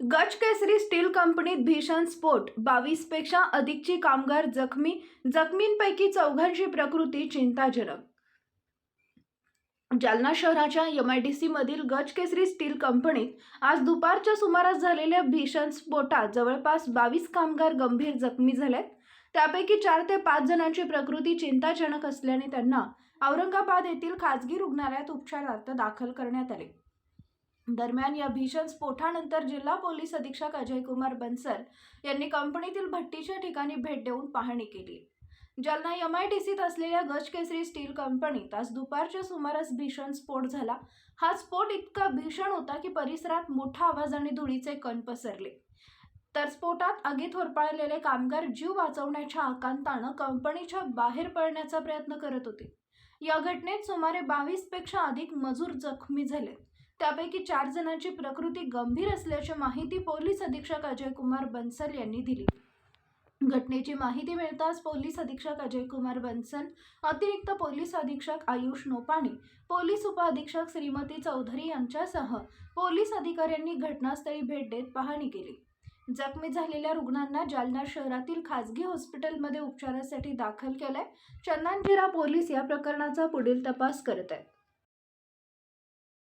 गजकेसरी steel कंपनीत भीषण स्फोट बावीसपेक्षा अधिकची कामगार जखमी जखमींपैकी चौघांची प्रकृती चिंताजनक. जालना शहराच्या एम आय डी सी मधील गजकेसरी स्टील कंपनीत आज दुपारच्या सुमारास झालेल्या भीषण स्फोटात जवळपास बावीस कामगार गंभीर जखमी झालेत. त्यापैकी चार ते पाच जणांची प्रकृती चिंताजनक असल्याने त्यांना औरंगाबाद येथील खाजगी रुग्णालयात उपचारार्थ दाखल करण्यात आले. दरम्यान या भीषण स्फोटानंतर जिल्हा पोलीस अधीक्षक अजय कुमार बन्सल यांनी कंपनीतील भट्टीच्या ठिकाणी भेट देऊन पाहणी केली. जालना एम आय डी सीत असलेल्या गजकेसरी स्टील कंपनीत आज दुपारच्या सुमारास भीषण स्फोट झाला. हा स्फोट इतका भीषण होता की परिसरात मोठा आवाज आणि धुळीचे कण पसरले. तर स्फोटात आगीत होरपाळलेले कामगार जीव वाचवण्याच्या आकांतानं कंपनीच्या बाहेर पडण्याचा प्रयत्न करत होते. या घटनेत सुमारे बावीसपेक्षा अधिक मजूर जखमी झाले. त्यापैकी चार जणांची प्रकृती गंभीर असल्याची माहिती पोलीस अधीक्षक अजय कुमार बन्सल यांनी दिली. घटनेची माहिती मिळताच पोलीस अधीक्षक अजय कुमार बन्सल अतिरिक्त पोलीस अधीक्षक आयुष नोपाणी पोलीस उपअधीक्षक श्रीमती चौधरी यांच्यासह पोलीस अधिकाऱ्यांनी घटनास्थळी भेट देत पाहणी केली. जखमी झालेल्या रुग्णांना जालना शहरातील खासगी हॉस्पिटलमध्ये उपचारासाठी दाखल केलंय. चंदनजिरा पोलीस या प्रकरणाचा पुढील तपास करत आहेत.